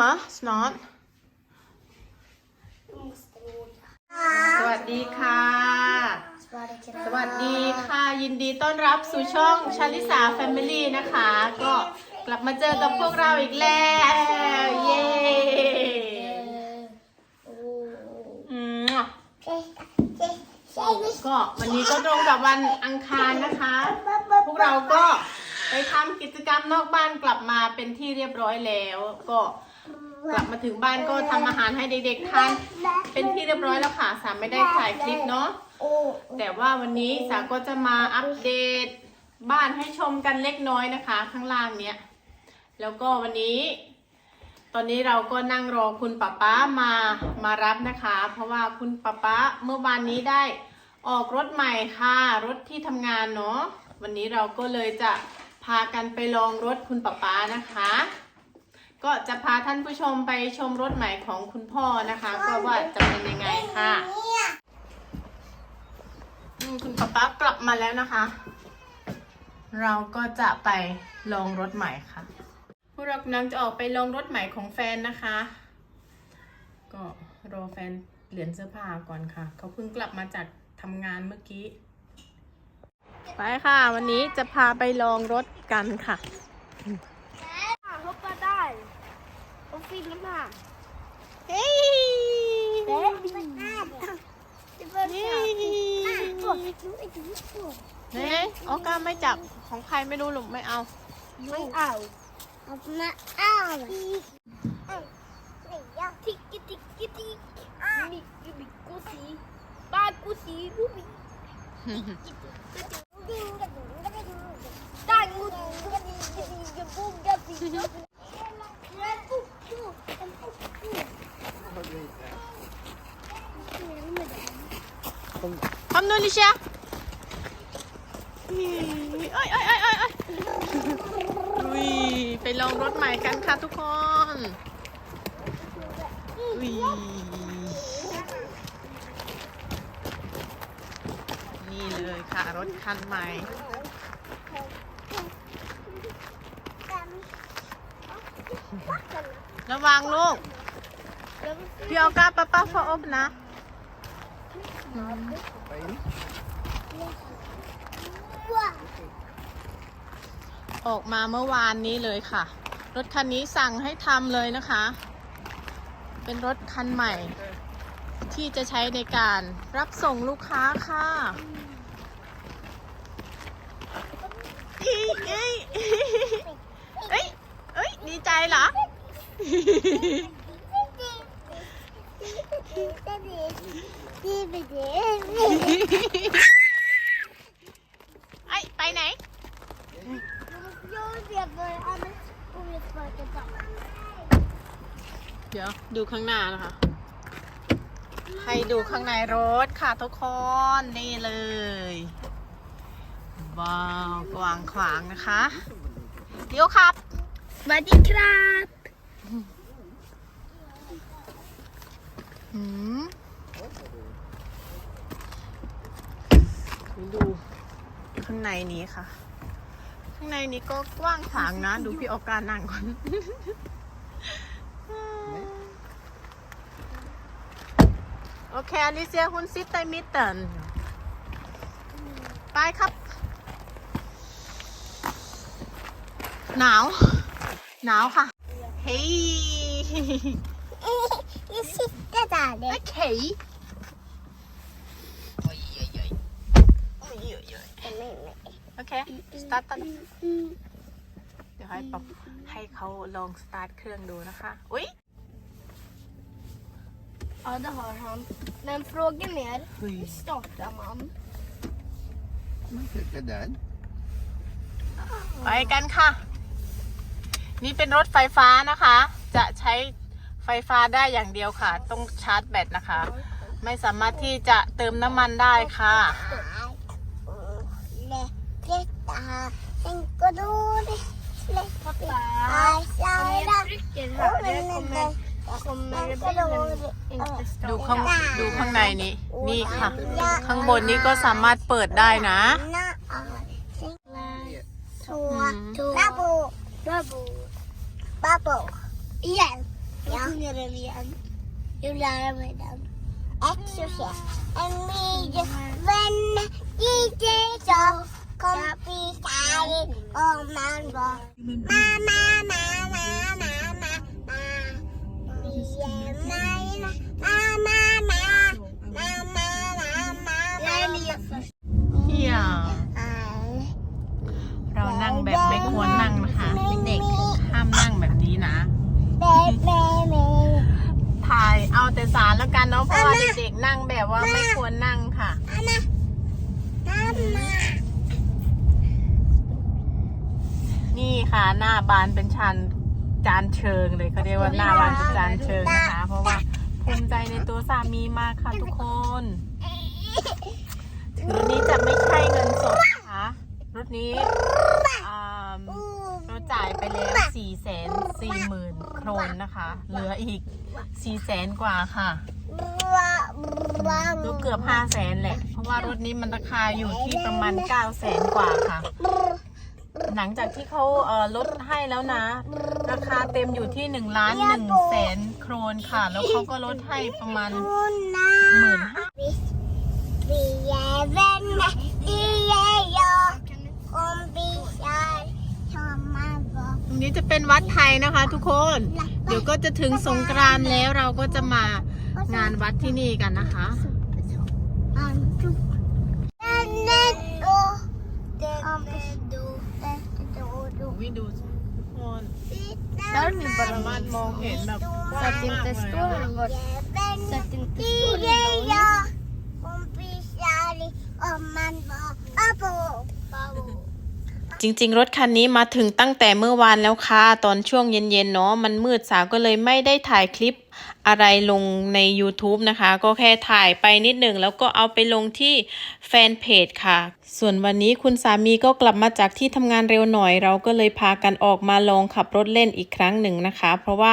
mamma snart สวัสดีค่ะ สวัสดีค่ะ ยินดีต้อนรับสู่ช่องชาลิสาแฟมิลี่นะคะ ก็กลับมาเจอกับพวกเราอีกแล้วเย้อืมก็วันนี้ก็ตรงกับวันอังคารนะคะ พวกเราก็ไปทำกิจกรรมนอกบ้านกลับมาเป็นที่เรียบร้อยแล้ว ก็ กลับมาถึงบ้านก็ทำอาหารให้เด็กๆทานเป็นที่เรียบร้อยแล้วค่ะสามไม่ได้ถ่ายคลิปเนาะแต่ว่าวันนี้สาก็จะมาอัปเดตบ้านให้ชมกันเล็กน้อยนะคะ ข้างล่างเนี้ยแล้วก็วันนี้ ตอนนี้เราก็นั่งรอคุณป๊าป๊ามามารับนะคะ เพราะว่าคุณป๊าป๊าเมื่อวานนี้ได้ออกรถใหม่ค่ะ รถที่ทำงานเนาะวันนี้เราก็เลยจะพากันไปลองรถคุณป๊าป๊านะคะ ก็จะพาท่านผู้ชมไปชมรถใหม่ของคุณพ่อนะคะก็ว่าจะเป็นยังไงค่ะอืมคุณป๊าป๊ากลับมาแล้วนะคะ เราก็จะไปลองรถใหม่ค่ะพวกเรากำลังจะออกไปลองรถใหม่ของแฟนนะคะ ก็รอแฟนเปลี่ยนเสื้อผ้าก่อนค่ะ เขาเพิ่งกลับมาจากทำงานเมื่อกี้ ไปค่ะ วันนี้จะพาไปลองรถกันค่ะ hoppa där. ฟินหรือเปล่าเฮ้ยเฮ้ยเฮ้ยออก้าไม่จับของใครไม่รู้หลุมไม่เอา ไม่เอาเอามาอ้าวติ๊กติกกิติมิกบิ๊กุสีปากุสีลูบิตั้งงูตั้งงูตั้งงูตั้งก Kom nu Alicia! เอ้ยเอ้ยเอ้ยเอ้ยเอ้ยอุ้ยไปลองรถใหม่กันค่ะทุกคนอุ้ยนี่เลยค่ะรถคันใหม่ระวังลูก พี่ออก้าป้าป้าฟออบนะ ออกมาเมื่อวานนี้เลยค่ะ รถคันนี้สั่งให้ทำเลยนะคะ เป็นรถคันใหม่ ที่จะใช้ในการรับส่งลูกค้าค่ะเอ้ยเอ้ยเอ้ยเอ้ยดีใจเหรอ ไอไปไหนเดี๋ยวดูข้างหน้านะคะ ให้ดูข้างในรถค่ะทุกคนนี่เลยว้าวกว้างขวางนะคะเดี๋ยวครับ Swaddy krab. หืม ดูข้างในนี้ค่ะ ข้างในนี้ก็กว้างขวางนะ ดูพี่ออการนั่งก่อนโอเคอลิเซียคุณซิตไตมิเตนไปครับ หนาว หนาวค่ะ เฮ้ย Jag sitter där. โอเคโอ้ยโอ้ยโอ้ยโอ้ยโอ้ยโอ้ย โอเค สตาร์ทตันเดี๋ยวให้ป๊อปให้เขาลองสตาร์ทเครื่องดูนะคะ อุ้ย Ja, det har han. Men frågan är, Oj. hur startar man? Man trycker där. ไปกันค่ะ นี่เป็นรถไฟฟ้านะคะ จะใช้ไฟฟ้าได้อย่างเดียวค่ะ ต้องชาร์จแบตนะคะ ไม่สามารถที่จะเติมน้ำมันได้ค่ะ Pappa, om jag trycker här, det kommer, kommer bilen inte ดู starta. ข้างดูข้างในนี้นี่ค่ะ ข้างบนนี้ก็สามารถเปิดได้นะ Så, Bubble. Bubble. Bubble. Igen. Ja. Jag lär mig den. Exorcist. En เสียยวเรานั่งแบบไม่ควรนั่งนะคะเด็กห้ามนั่งแบบนี้นะถ่ายเอาแต่สารแล้วกันเนาะเพราะว่าเด็กๆนั่งแบบว่าไม่ควรนั่งค่ะ นี่ค่ะ หน้าบานเป็นชันจานเชิงเลยเขาเรียกว่าหน้าบานเป็นจานเชิงนะคะ เพราะว่าภูมิใจในตัวสามีมากค่ะทุกคนถึงรถนี้จะไม่ใช่เงินสดนะคะรถนี้อ่าเราจ่ายไปแล้วสี่แสนสี่หมื่นโครนนะคะ เหลืออีกสี่แสนกว่าค่ะก็เกือบห้าแสนแหละ เพราะว่ารถนี้มันราคาอยู่ที่ประมาณเก้าแสนกว่าค่ะ หลังจากที่เขาเอ่อลดให้แล้วนะ ราคาเต็มอยู่ที่หนึ่งล้านหนึ่งแสนโครนค่ะ แล้วเขาก็ลดให้ประมาณหมื่นห้าตรงนี้จะเป็นวัดไทยนะคะ ทุกคน เดี๋ยวก็จะถึงสงกรานต์แล้วเราก็จะมางานวัดที่นี่กันนะคะ วิดูทุกคนแล้วมีปรมาณมองเห็นแบบกว้างมากเลยอะจริงๆ รถคันนี้มาถึงตั้งแต่เมื่อวานแล้วค่ะ ตอนช่วงเย็นๆ เนาะมันมืดสาวก็เลยไม่ได้ถ่ายคลิปอะไรลงใน YouTube นะคะ ก็แค่ถ่ายไปนิดหนึ่งแล้วก็เอาไปลงที่แฟนเพจค่ะ ส่วนวันนี้คุณสามีก็กลับมาจากที่ทำงานเร็วหน่อย เราก็เลยพากันออกมาลองขับรถเล่นอีกครั้งหนึ่งนะคะ เพราะว่า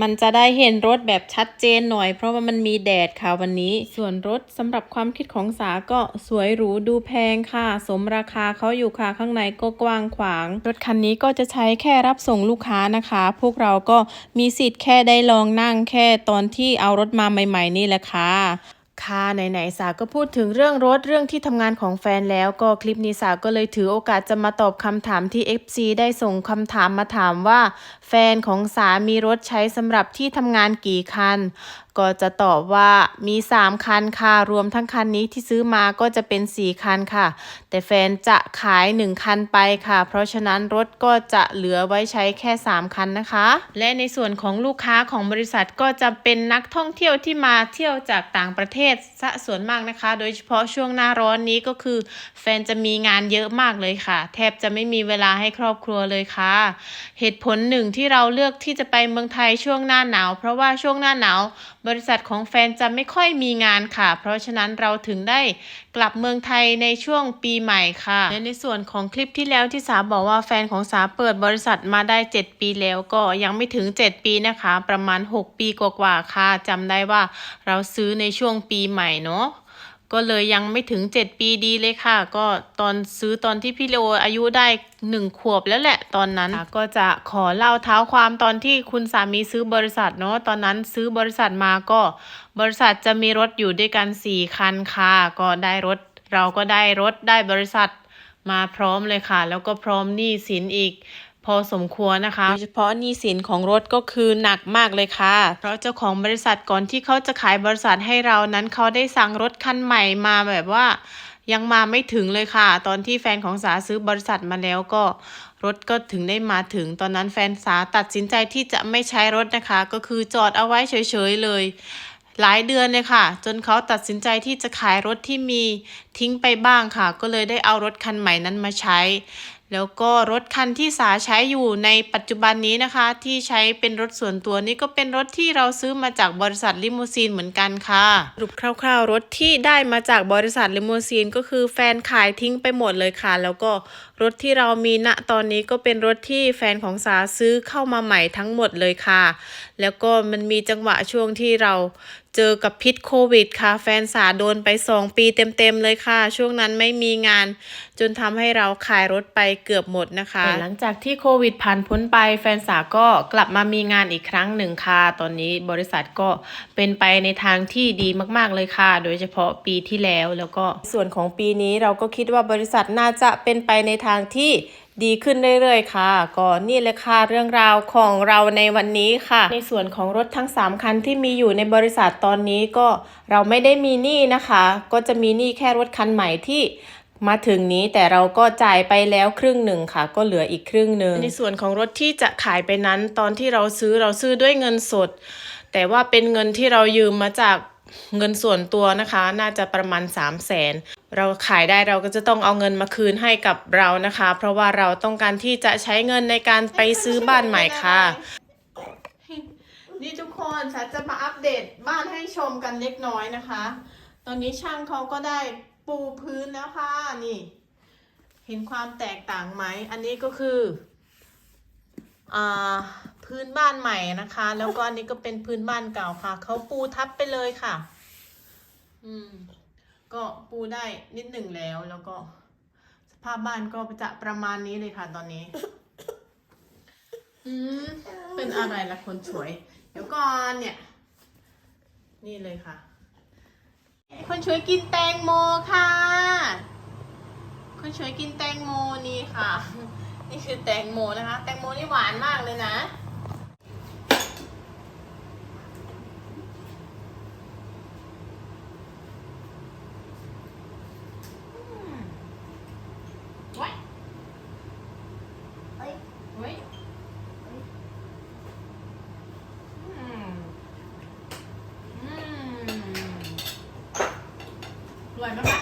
มันจะได้เห็นรถแบบชัดเจนหน่อย เพราะว่ามันมีแดดค่ะวันนี้ ส่วนรถสำหรับความคิดของสาก็สวยหรูดูแพงค่ะ สมราคาเขาอยู่ค่ะข้างในก็กว้างขวาง รถคันนี้ก็จะใช้แค่รับส่งลูกค้านะคะ พวกเราก็มีสิทธิ์แค่ได้ลองนั่งแค่ตอนที่เอารถมาใหม่ ๆ นี่แหละค่ะ ค่ะไหนๆสาก็พูดถึงเรื่องรถเรื่องที่ทำงานของแฟนแล้วก็คลิปนี้สาก็เลยถือโอกาสจะมาตอบคำถามที่ FC ได้ส่งคำถามมาถามว่า แฟนของสามีรถใช้สำหรับที่ทำงานกี่คัน ก็จะตอบว่ามี 3 คันค่ะ รวมทั้งคันนี้ที่ซื้อมาก็จะเป็น 4 คันค่ะ แต่แฟนจะขาย 1 คันไปค่ะ เพราะฉะนั้นรถก็จะเหลือไว้ใช้แค่ 3 คันนะคะ และในส่วนของลูกค้าของบริษัทก็จะเป็นนักท่องเที่ยวที่มาเที่ยวจากต่างประเทศซะส่วนมากนะคะ โดยเฉพาะช่วงหน้าร้อนนี้ก็คือ แฟนจะมีงานเยอะมากเลยค่ะ แทบจะไม่มีเวลาให้ครอบครัวเลยค่ะ เหตุผลหนึ่งที่เราเลือกที่จะไปเมืองไทยช่วงหน้าหนาว เพราะว่าช่วงหน้าหนาวบริษัทของแฟนจะไม่ค่อยมีงานค่ะ เพราะฉะนั้นเราถึงได้กลับเมืองไทยในช่วงปีใหม่ค่ะและในส่วนของคลิปที่แล้วที่สาบอกว่าแฟนของสาเปิดบริษัทมาได้ 7 ปีแล้วก็ยังไม่ถึง 7 ปีนะคะ ประมาณ 6 ปีกว่าๆค่ะจำได้ว่าเราซื้อในช่วงปีใหม่เนาะ ก็เลยยังไม่ถึง 7 ปีดีเลยค่ะ ก็ตอนซื้อตอนที่พี่เลโออายุได้ 1 ขวบแล้วแหละตอนนั้น ก็จะขอเล่าเท้าความตอนที่คุณสามีซื้อบริษัทเนาะตอนนั้นซื้อบริษัทมาก็บริษัทจะมีรถอยู่ด้วยกัน 4 คันค่ะ ก็ได้รถ เราก็ได้รถได้บริษัทมาพร้อมเลยค่ะ แล้วก็พร้อมหนี้สินอีก พอสมควรนะคะโดยเฉพาะหนี้สินของรถก็คือหนักมากเลยค่ะ เพราะเจ้าของบริษัทก่อนที่เขาจะขายบริษัทให้เรานั้นเขาได้สั่งรถคันใหม่มาแบบว่ายังมาไม่ถึงเลยค่ะ ตอนที่แฟนของสาซื้อบริษัทมาแล้วก็รถก็ถึงได้มาถึง ตอนนั้นแฟนสาตัดสินใจที่จะไม่ใช้รถนะคะ ก็คือจอดเอาไว้เฉยๆเลย หลายเดือนเลยค่ะ จนเขาตัดสินใจที่จะขายรถที่มีทิ้งไปบ้างค่ะ ก็เลยได้เอารถคันใหม่นั้นมาใช้ แล้วก็รถคันที่สาใช้อยู่ในปัจจุบันนี้นะคะ ที่ใช้เป็นรถส่วนตัวนี่ก็เป็นรถที่เราซื้อมาจากบริษัทลิมูซีนเหมือนกันค่ะสรุปคร่าวๆ รถที่ได้มาจากบริษัทลิมูซีนก็คือแฟนขายทิ้งไปหมดเลยค่ะ แล้วก็รถที่เรามีณตอนนี้ก็เป็นรถที่แฟนของสาซื้อเข้ามาใหม่ทั้งหมดเลยค่ะ แล้วก็มันมีจังหวะช่วงที่เรา เจอกับพิษโควิดค่ะแฟนสาโดนไป 2 ปีเต็มๆเลยค่ะ ช่วงนั้นไม่มีงาน จนทำให้เราขายรถไปเกือบหมดนะคะแต่หลังจากที่โควิดผ่านพ้นไป แฟนสาก็กลับมามีงานอีกครั้งหนึ่งค่ะ ตอนนี้บริษัทก็เป็นไปในทางที่ดีมากๆเลยค่ะ โดยเฉพาะปีที่แล้วแล้วก็ส่วนของปีนี้เราก็คิดว่าบริษัทน่าจะเป็นไปในทางที่ดีขึ้นเรื่อยๆค่ะ ก็นี่เลยค่ะเรื่องราวของเราในวันนี้ค่ะ ในส่วนของรถทั้ง 3 คันที่มีอยู่ในบริษัทตอนนี้ก็เราไม่ได้มีหนี้นะคะ ก็จะมีหนี้แค่รถคันใหม่ที่มาถึงนี้แต่เราก็จ่ายไปแล้วครึ่งหนึ่งค่ะ ก็เหลืออีกครึ่งหนึ่งในส่วนของรถที่จะขายไปนั้น ตอนที่เราซื้อเราซื้อด้วยเงินสด แต่ว่าเป็นเงินที่เรายืมมาจาก เงินส่วนตัวนะคะ น่าจะประมาณ 3 0 0แสนเราขายได้เราก็จะต้องเอาเงินมาคืนให้กับเรานะคะ เพราะว่าเราต้องการที่จะใช้เงินในการไปซื้อบ้านใหม่ค่ะ นี่ทุกคนฉันจะมาอัปเดตบ้านให้ชมกันเล็กน้อยนะคะ ตอนนี้ช่างเขาก็ได้ปูพื้นแล้วค่ะนี่ เห็นความแตกต่างไหม อันนี้ก็คืออ่า พื้นบ้านใหม่นะคะ แล้วก็อันนี้ก็เป็นพื้นบ้านเก่าค่ะ เขาปูทับไปเลยค่ะ อืม ก็ปูได้นิดหนึ่งแล้วแล้วก็ สภาพบ้านก็จะประมาณนี้เลยค่ะ ตอนนี้ อืม เป็นอะไรล่ะคนสวย เดี๋ยวก่อนเนี่ย นี่เลยค่ะ คนช่วยกินแตงโมค่ะ คนช่วยกินแตงโมนี่ค่ะนี่คือแตงโมนะคะ แตงโมนี่หวานมากเลยนะ ไว้ เฮ้ย ไว้อืมอืมอร่อยไหมคะ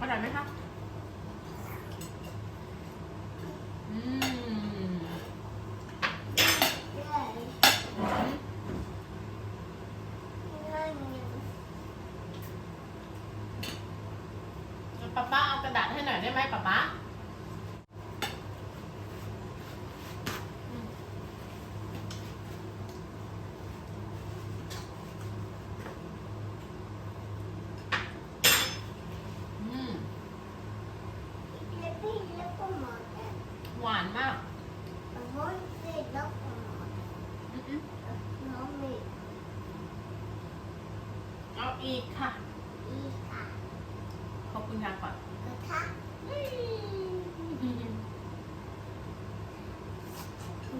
อร่อยไหมคะอืม เรื่อยเรื่อย ป๊าป๊าเอากระดาษให้หน่อย ได้ไหมป๊าป๊าอืม แล้วพี่แล้วก็หมดแล้ว หวานมาก น้องเสร็จแล้วก็หมด อืม น้องมี ๆเอาอีกค่ะ อีกค่ะ ขอบคุณค่ะก่อน กระทะอืม อืมอ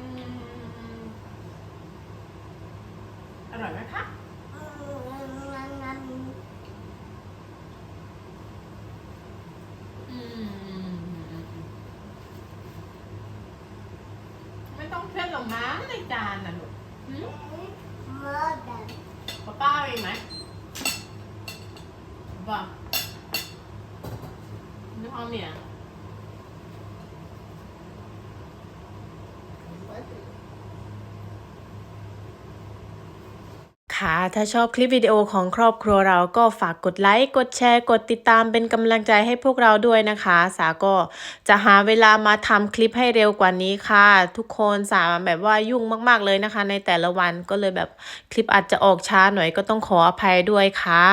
ืมอร่อยไหมคะ อืมงั้นงั้น อืมไม่ต้องเคลื่อนหรอกนะใน จานน่ะลูกหืมเมื่อแบบป้าป้าเอาอีไหมบ้าไม่พอมีอ่ย ถ้าชอบคลิปวิดีโอของครอบครัวเราก็ฝากกดไลค์ กดแชร์ กดติดตามเป็นกำลังใจให้พวกเราด้วยนะคะ สาก็จะหาเวลามาทำคลิปให้เร็วกว่านี้ค่ะ ทุกคนสาแบบว่ายุ่งมาก ๆเลยนะคะ ในแต่ละวันก็เลยแบบคลิปอาจจะออกช้าหน่อยก็ต้องขออภัยด้วยค่ะ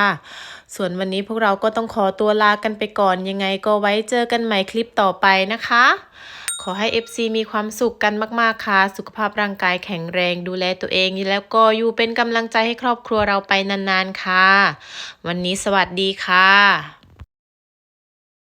ส่วนวันนี้พวกเราก็ต้องขอตัวลากันไปก่อนยังไงก็ไว้เจอกันใหม่คลิปต่อไปนะคะ ขอให้ FC มีความสุขกันมากๆค่ะ สุขภาพร่างกายแข็งแรงดูแลตัวเอง แล้วก็อยู่เป็นกำลังใจให้ครอบครัวเราไปนานๆค่ะ วันนี้สวัสดีค่ะ